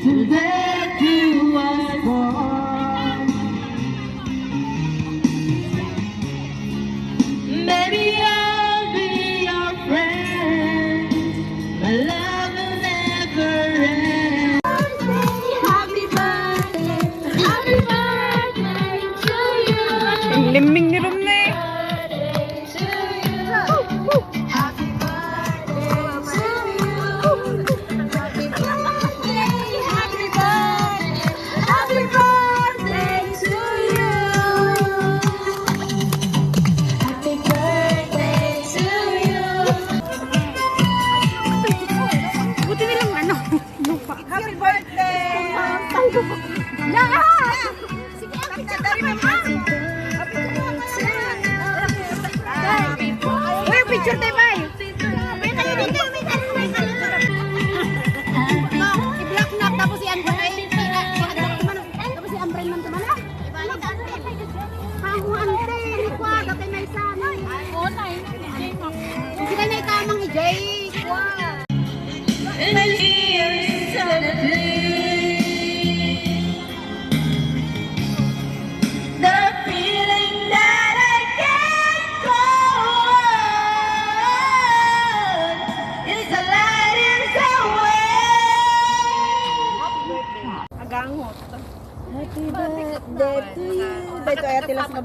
today. picture tayo bay. May kayo dito, may kayo, may kayo. I-block tapos si Andre ay pila. Tapos si Andre man tumala. Ibalik ang Andre. Hahu Andre, kwa datay may sana. Oo na, hindi ka na ikamang ijay. Kwa. The Happy birthday to you. Dito ay atilas na